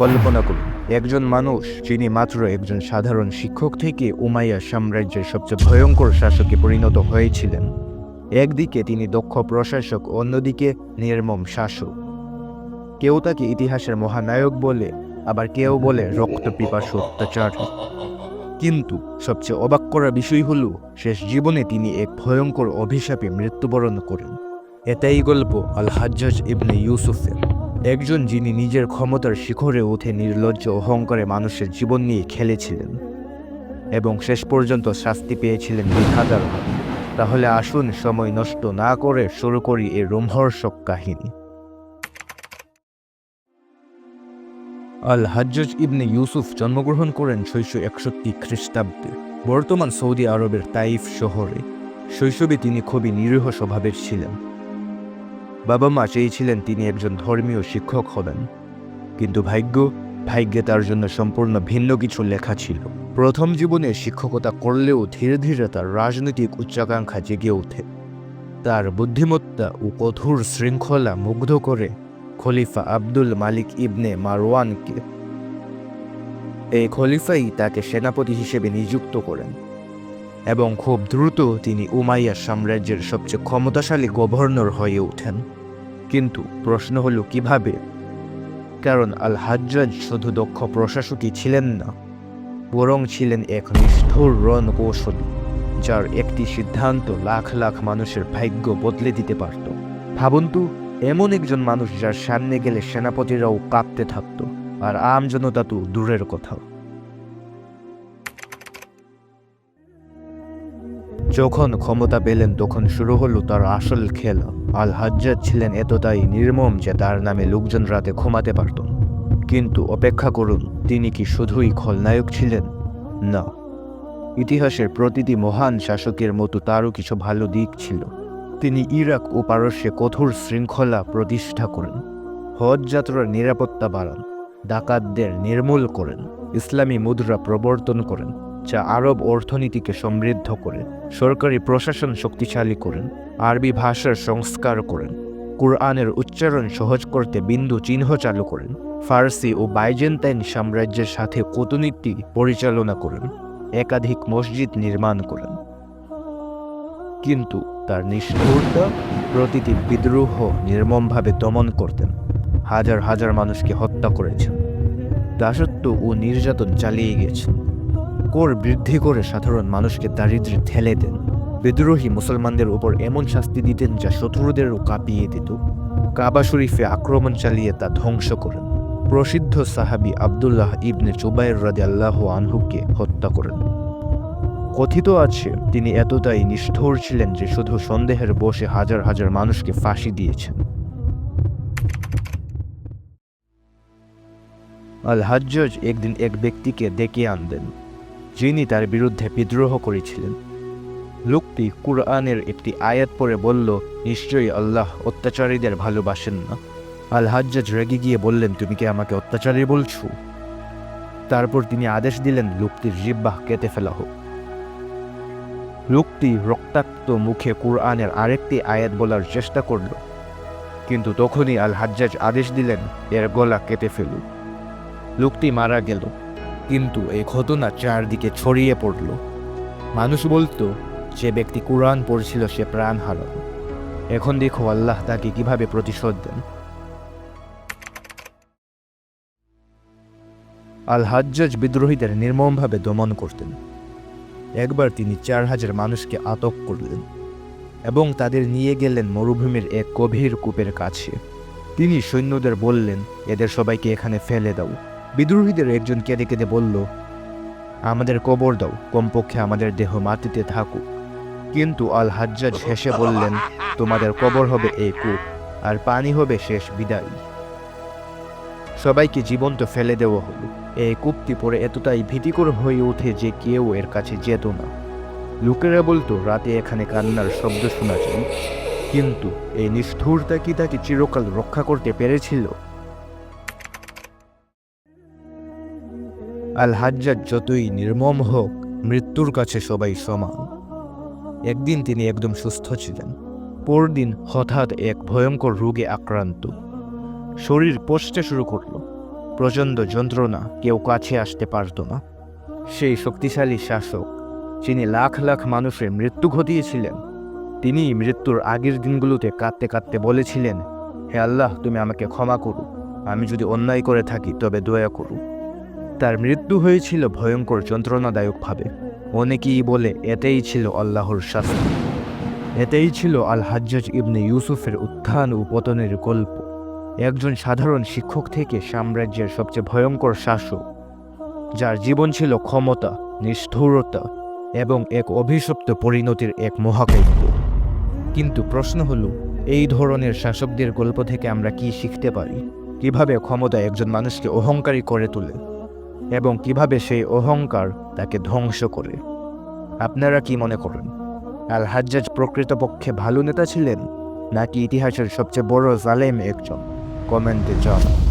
কল্পনা করুন, একজন মানুষ যিনি মাত্র একজন সাধারণ শিক্ষক থেকে উমাইয়া সাম্রাজ্যের সবচেয়ে ভয়ঙ্কর শাসকে পরিণত হয়েছিলেন। একদিকে তিনি দক্ষ প্রশাসক, অন্যদিকে নির্মম শাসক। কেউ তাকে ইতিহাসের মহানায়ক বলে, আবার কেউ বলে রক্তপিপাসু অত্যাচার। কিন্তু সবচেয়ে অবাক করার বিষয় হল, শেষ জীবনে তিনি এক ভয়ঙ্কর অভিশাপে মৃত্যুবরণ করেন। এটাই গল্প আল হাজ্জাজ ইবনে ইউসুফের। একজন যিনি নিজের ক্ষমতার শিখরে উঠে নির্লজ্জ অহংকারে মানুষের জীবন নিয়ে খেলেছিলেন এবং শেষ পর্যন্ত শাস্তি পেয়েছিলেন বিধাতার তাহলে আসুন সময় নষ্ট না করে শুরু করি এ রোমহর্ষক কাহিনী। আল হাজ্জাজ ইবনে ইউসুফ জন্মগ্রহণ করেন ছয়শো একষট্টি খ্রিস্টাব্দে। বর্তমান সৌদি আরবের তাইফ শহরে। শৈশবে তিনি খুবই নিরীহ স্বভাবের ছিলেন। বাবা মা চেয়েছিলেন তিনি একজন ধর্মীয় শিক্ষক হবেন। কিন্তু ভাগ্য, ভাগ্যে তার জন্য সম্পূর্ণ ভিন্ন কিছু লেখা ছিল। প্রথম জীবনে শিক্ষকতা করলেও ধীরে ধীরে তার রাজনৈতিক উচ্চাকাঙ্ক্ষা জেগে ওঠে। তার বুদ্ধিমত্তা ও কঠোর শৃঙ্খলা মুগ্ধ করে খলিফা আব্দুল মালিক ইবনে মারওয়ানকে। এই খলিফাই তাকে সেনাপতি হিসেবে নিযুক্ত করেন। এবং খুব দ্রুত তিনি উমাইয়া সাম্রাজ্যের সবচেয়ে ক্ষমতাশালী গভর্নর হয়ে ওঠেন। কিন্তু প্রশ্ন হলো কীভাবে? কারণ আল হাজ্জাজ শুধু দক্ষ প্রশাসকই ছিলেন না, বরং ছিলেন এক নিষ্ঠুর রণ কৌশলী যার একটি সিদ্ধান্ত লাখ লাখ মানুষের ভাগ্য বদলে দিতে পারত। ভাবুন তো, এমন একজন মানুষ যার সামনে গেলে সেনাপতিরাও কাঁপতে থাকত, আর আম জনতা তো দূরের কথা। যখন ক্ষমতা পেলেন, তখন শুরু হলো তার আসল খেলা। আল হাজ্জাজ ছিলেন এতটাই নির্মম যে তার নামে লোকজন রাতে ঘুমাতে পারত। কিন্তু অপেক্ষা করুন, তিনি কি শুধুই খলনায়ক ছিলেন? না। ইতিহাসের প্রতিটি মহান শাসকের মতো তারও কিছু ভালো দিক ছিল। তিনি ইরাক ও পারস্যে কঠোর শৃঙ্খলা প্রতিষ্ঠা করেন। হজ যাত্রার নিরাপত্তা বাড়ান। ডাকাতদের নির্মূল করেন। ইসলামী মুদ্রা প্রবর্তন করেন। যা আরব অর্থনীতিকে সমৃদ্ধ করে সরকারি প্রশাসন শক্তিশালী করেন, আরবি ভাষার সংস্কার করেন, কুরআনের উচ্চারণ সহজ করতে বিন্দু চিহ্ন চালু করেন, ফার্সি ও বাইজেন্টাইন সাম্রাজ্যের সাথে কূটনীতি পরিচালনা করেন, একাধিক মসজিদ নির্মাণ করেন। কিন্তু তার নিষ্ঠুরতা প্রতিটি বিদ্রোহ নির্মমভাবে দমন করতেন, হাজার হাজার মানুষকে হত্যা করেছেন, দাসত্ব ও নির্যাতন চালিয়ে গেছেন। কর বৃদ্ধি করে সাধারণ মানুষকে দারিদ্র্যে ঠেলে দেন। বিদ্রোহী মুসলমানদের উপর এমন শাস্তি দিতেন যা শত্রুদেরও কাঁপিয়ে দিত। কাবা শরীফে আক্রমণ চালিয়ে তা ধ্বংস করেন। প্রসিদ্ধ সাহাবী আবদুল্লাহ ইবনে চুবাইর রাজি আল্লাহ আনহুকে হত্যা করেন। কথিত আছে, তিনি এতটাই নিষ্ঠুর ছিলেন যে শুধু সন্দেহের বসে হাজার হাজার মানুষকে ফাঁসি দিয়েছেন। আল হাজ্জাজ একদিন এক ব্যক্তিকে ডেকে আনলেন। যিনি তার বিরুদ্ধে বিদ্রোহ করেছিলেন। লোকটি কুরআনের একটি আয়াত পরে বলল, নিশ্চয়ই আল্লাহ অত্যাচারীদের ভালোবাসেন না। আল হাজ্জাজ রেগে গিয়ে বললেন, তুমি কি আমাকে অত্যাচারী বলছো? তারপর তিনি আদেশ দিলেন, লোকটির জিব্বাহ কেটে ফেলা হোক। লোকটি রক্তাক্ত মুখে কুরআনের আরেকটি আয়াত বলার চেষ্টা করল, কিন্তু তখনই আল হাজ্জাজ আদেশ দিলেন, এর গলা কেটে ফেলুক। লোকটি মারা গেল। কিন্তু এই ঘটনা চারদিকে ছড়িয়ে পড়ল। মানুষ বলতো, যে ব্যক্তি কোরআন পড়ছিল সে প্রাণ হারাল। এখন দেখো আল্লাহ তাকে কীভাবে প্রতিশোধ দেন। আল হাজ্জাজ বিদ্রোহীদের নির্মমভাবে দমন করতেন। একবার তিনি চার হাজার মানুষকে আটক করলেন এবং তাদের নিয়ে গেলেন মরুভূমির এক গভীর কূপের কাছে। তিনি সৈন্যদের বললেন, এদের সবাইকে এখানে ফেলে দাও। বিদ্রোহীদের একজন কেঁদে কেঁদে বলল, আমাদের কবর দাও, কমপক্ষে আমাদের দেহ মাটিতে থাকুক। কিন্তু আল হাজ্জাজ হেসে বললেন, তোমাদের কবর হবে এই কূপ, আর পানি হবে শেষ বিদায়। সবাইকে জীবন্ত ফেলে দেওয়া হলো। এই কূপটি পরে এতটাই ভীতিকর হয়ে ওঠে যে কেউ এর কাছে যেত না। লোকেরা বলতো, রাতে এখানে কান্নার শব্দ শোনা যায়। কিন্তু এই নিষ্ঠুরতা কি তাকে চিরকাল রক্ষা করতে পেরেছিল? আল হাজ্জাজ যতই নির্মম হোক, মৃত্যুর কাছে সবাই সমান। একদিন তিনি একদম সুস্থ ছিলেন। পরদিন হঠাৎ এক ভয়ঙ্কর রোগে আক্রান্ত। শরীর পচতে শুরু করল। প্রচণ্ড যন্ত্রণা, কেউ কাছে আসতে পারত না। সেই শক্তিশালী শাসক, যিনি লাখ লাখ মানুষের মৃত্যু ঘটিয়েছিলেন তিনি মৃত্যুর আগের দিনগুলোতে কাঁদতে কাঁদতে বলেছিলেন, হে আল্লাহ, তুমি আমাকে ক্ষমা করো। আমি যদি অন্যায় করে থাকি, তবে দয়া করো। তার মৃত্যু হয়েছিল ভয়ঙ্কর যন্ত্রণাদায়কভাবে। অনেকেই বলে এতেই ছিল আল্লাহর শাস্তি। এতেই ছিল আল হাজ্জাজ ইবনে ইউসুফের উত্থান ও পতনের গল্প। একজন সাধারণ শিক্ষক থেকে সাম্রাজ্যের সবচেয়ে ভয়ঙ্কর শাসক, যার জীবন ছিল ক্ষমতা, নিষ্ঠুরতা এবং এক অভিশপ্ত পরিণতির এক মহাকাব্য। কিন্তু প্রশ্ন হলো, এই ধরনের শাসকদের গল্প থেকে আমরা কি শিখতে পারি? কীভাবে ক্ষমতা একজন মানুষকে অহংকারী করে তোলে? এবং কীভাবে সেই অহংকার তাকে ধ্বংস করে। আপনারা কি মনে করেন আল হাজ্জাজ প্রকৃতপক্ষে ভালো নেতা ছিলেন, নাকি ইতিহাসের সবচেয়ে বড় জালেম একজন? কমেন্টে জানান।